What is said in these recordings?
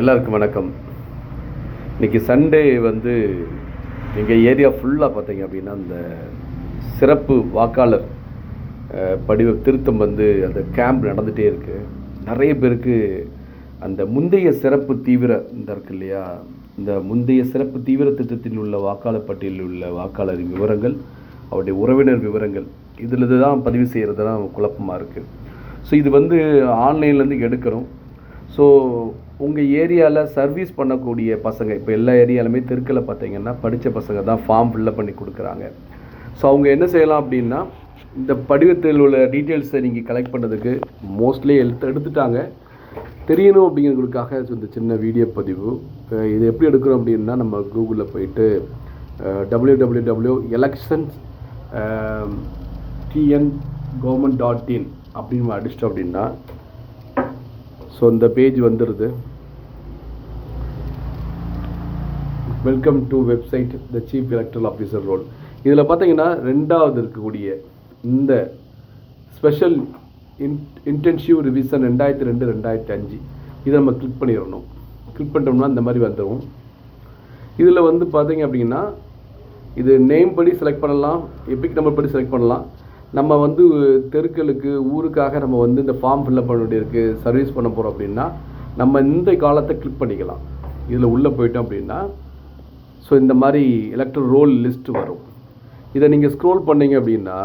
எல்லாருக்கும் வணக்கம். இன்னைக்கு சண்டே வந்து எங்கள் ஏரியா ஃபுல்லாக பார்த்தீங்க அப்படின்னா அந்த சிறப்பு வாக்காளர் படிவ திருத்தம் வந்து அந்த கேம்ப் நடந்துகிட்டே இருக்குது நிறைய பேருக்கு அந்த முந்தைய சிறப்பு தீவிர இந்த இருக்கு இல்லையா இந்த முந்தைய சிறப்பு தீவிர திட்டத்தில் உள்ள வாக்காளர் பட்டியலில் உள்ள வாக்காளரின் விவரங்கள் அவருடைய உறவினர் விவரங்கள் இதில் தான் பதிவு செய்கிறது தான் குழப்பமாக இருக்குது ஸோ இது வந்து ஆன்லைன்லேருந்து எடுக்கிறோம். ஸோ உங்கள் ஏரியாவில் சர்வீஸ் பண்ணக்கூடிய பசங்க இப்போ எல்லா ஏரியாலுமே தெருக்கில் பார்த்தீங்கன்னா படித்த பசங்க தான் ஃபார்ம் ஃபில்லப் பண்ணி கொடுக்குறாங்க. ஸோ அவங்க என்ன செய்யலாம் அப்படின்னா இந்த படிவத்தில் உள்ள டீட்டெயில்ஸை நீங்கள் கலெக்ட் பண்ணுறதுக்கு மோஸ்ட்லி எடுத்து எடுத்துட்டாங்க. தெரியணும் அப்படிங்கிறதுக்காக இந்த சின்ன வீடியோ பதிவு. இது எப்படி எடுக்கிறோம் அப்படின்னா நம்ம கூகுளில் போயிட்டு W W W elections TN government dot in அப்படின்னு அடிச்சிட்டோம் அப்படின்னா ஸோ இந்த பேஜ் வந்துடுது welcome to website the chief electoral officer roll இதில் பார்த்தீங்கன்னா ரெண்டாவது இருக்கக்கூடிய இந்த ஸ்பெஷல் இன் இன்டென்சிவ் ரிவிஷன் ரெண்டாயிரத்தி ரெண்டு ரெண்டாயிரத்தி அஞ்சு. இதை நம்ம கிளிக் பண்ணிடணும். கிளிக் பண்ணிட்டோம்னா இந்த மாதிரி வந்துடும் இதில் வந்து பார்த்தீங்க அப்படின்னா இது நேம் படி செலக்ட் பண்ணலாம் எபிக் நம்பர் படி செலக்ட் பண்ணலாம். நம்ம வந்து தெருக்களுக்கு ஊருக்காக நம்ம வந்து இந்த ஃபார்ம் ஃபில்அப் பண்ண வேண்டியிருக்கு சர்வீஸ் பண்ண போகிறோம் அப்படின்னா நம்ம இந்த காலத்தை கிளிக் பண்ணிக்கலாம். இதில் உள்ளே போயிட்டோம் அப்படின்னா ஸோ இந்த மாதிரி எலக்ட்ரல் ரோல் லிஸ்ட் வரும். இதை நீங்கள் ஸ்க்ரோல் பண்ணிங்க அப்படின்னா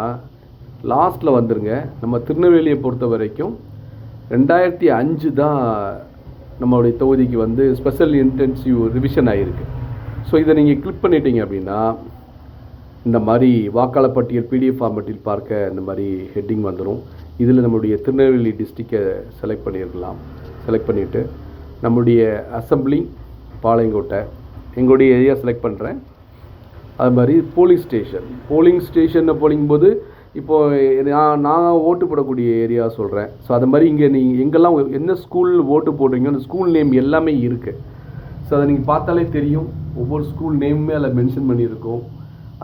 லாஸ்ட்டில் வந்துருங்க. நம்ம திருநெல்வேலியை பொறுத்த வரைக்கும் ரெண்டாயிரத்தி அஞ்சு தான் நம்மளுடைய தொகுதிக்கு வந்து ஸ்பெஷல் இன்டென்சிவ் ரிவிஷன் ஆகிருக்கு ஸோ இதை நீங்கள் கிளிக் பண்ணிட்டீங்க அப்படின்னா இந்த மாதிரி வாக்காளர் பட்டியல் பிடிஎஃப் ஃபார்மேட்டில் பார்க்க இந்த மாதிரி ஹெட்டிங் வந்துடும் இதில் நம்மளுடைய திருநெல்வேலி டிஸ்ட்ரிக்டை செலக்ட் பண்ணியிருக்கலாம். செலக்ட் பண்ணிவிட்டு நம்முடைய அசம்பிளி பாளையங்கோட்டை எங்களுடைய ஏரியா செலக்ட் பண்ணுறேன் அது மாதிரி போலிங் ஸ்டேஷன் போலிங் ஸ்டேஷனை போலிங் போது இப்போது நான் நான் ஓட்டு போடக்கூடிய ஏரியா சொல்கிறேன் ஸோ அது மாதிரி இங்கே நீங்கள் எங்கெல்லாம் என்ன ஸ்கூல் ஓட்டு போடுறீங்க அந்த ஸ்கூல் நேம் எல்லாமே இருக்குது ஸோ அதை நீங்கள் பார்த்தாலே தெரியும். ஒவ்வொரு ஸ்கூல் நேமுமே அதில் மென்ஷன் பண்ணியிருக்கோம்.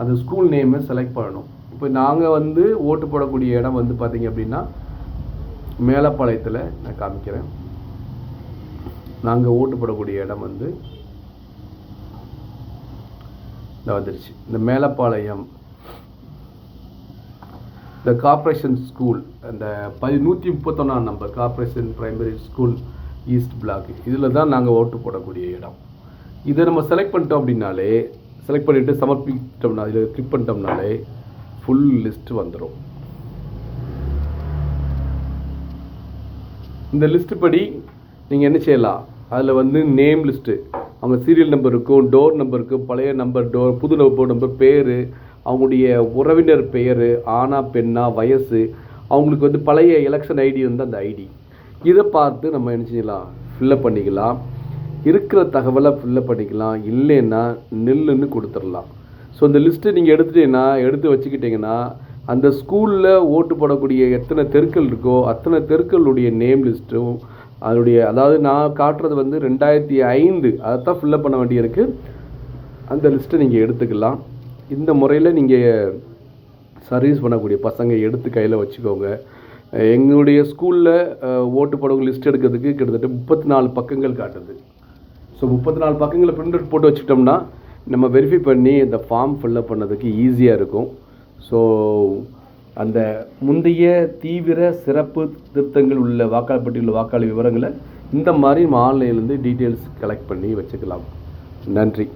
அந்த ஸ்கூல் நேமை செலக்ட் பண்ணணும். இப்போ நாங்கள் வந்து ஓட்டு போடக்கூடிய இடம் வந்து பார்த்தீங்க அப்படின்னா மேலப்பாளையத்தில் நான் காமிக்கிறேன். நாங்கள் ஓட்டு போடக்கூடிய இடம் வந்து இந்த வந்துருச்சு. இந்த மேலப்பாளையம் இந்த கார்ப்பரேஷன் ஸ்கூல் அந்த பதி நூற்றி முப்பத்தொன்னாம் number corporation primary school east block இதில் தான் நாங்கள் ஓட்டு போடக்கூடிய இடம். இதை நம்ம செலக்ட் பண்ணிட்டோம் அப்படின்னாலே செலக்ட் பண்ணிவிட்டு சமர்ப்பிட்டோம்னா இதில் கிளிக் பண்ணிட்டோம்னாலே ஃபுல் லிஸ்ட்டு வந்துடும் இந்த லிஸ்ட்டு படி நீங்கள் என்ன செய்யலாம்? அதில் வந்து நேம் லிஸ்ட்டு அவங்க சீரியல் நம்பர் இருக்கும் டோர் நம்பர் இருக்கும் பழைய நம்பர் டோர் புது நம்பர் நம்பர் பேர் அவங்களுடைய உறவினர் பெயர் ஆணா பெண்ணா வயசு அவங்களுக்கு வந்து பழைய எலெக்ஷன் ஐடி வந்து அந்த ஐடி இதை பார்த்து நம்ம என்ன செய்யலாம்? ஃபில்லப் பண்ணிக்கலாம். இருக்கிற தகவலை ஃபில்லப் பண்ணிக்கலாம் இல்லைன்னா நெல்லுன்னு கொடுத்துடலாம். ஸோ இந்த லிஸ்ட்டு நீங்கள் எடுத்துட்டீங்கன்னா எடுத்து வச்சுக்கிட்டிங்கன்னா அந்த ஸ்கூலில் ஓட்டு போடக்கூடிய எத்தனை தெருக்கள் இருக்கோ அத்தனை தெருக்களுடைய நேம் லிஸ்ட்டும் அதனுடைய அதாவது நான் காட்டுறது வந்து ரெண்டாயிரத்தி ஐந்து அதை தான் ஃபில்லப் பண்ண வேண்டியிருக்கு. அந்த லிஸ்ட்டை நீங்கள் எடுத்துக்கலாம். இந்த முறையில் நீங்கள் சர்வீஸ் பண்ணக்கூடிய பசங்க எடுத்து கையில் வச்சுக்கோங்க. எங்களுடைய ஸ்கூலில் ஓட்டு போடவங்க லிஸ்ட் எடுக்கிறதுக்கு கிட்டத்தட்ட முப்பத்தி நாலு பக்கங்கள் காட்டுது. ஸோ முப்பத்தி நாலு பக்கங்களை பிரிண்ட் அவுட் போட்டு வச்சுக்கிட்டோம்னா நம்ம வெரிஃபை பண்ணி இந்த ஃபார்ம் ஃபில்லப் பண்ணதுக்கு ஈஸியாக இருக்கும். ஸோ அந்த முந்தைய தீவிர சிறப்பு திருத்தங்கள் உள்ள வாக்காளர் பட்டியல் வாக்காளர் விவரங்களை இந்த மாதிரி நம்ம ஆன்லைன்லேருந்து டீட்டெயில்ஸ் கலெக்ட் பண்ணி வச்சுக்கலாம். நன்றி.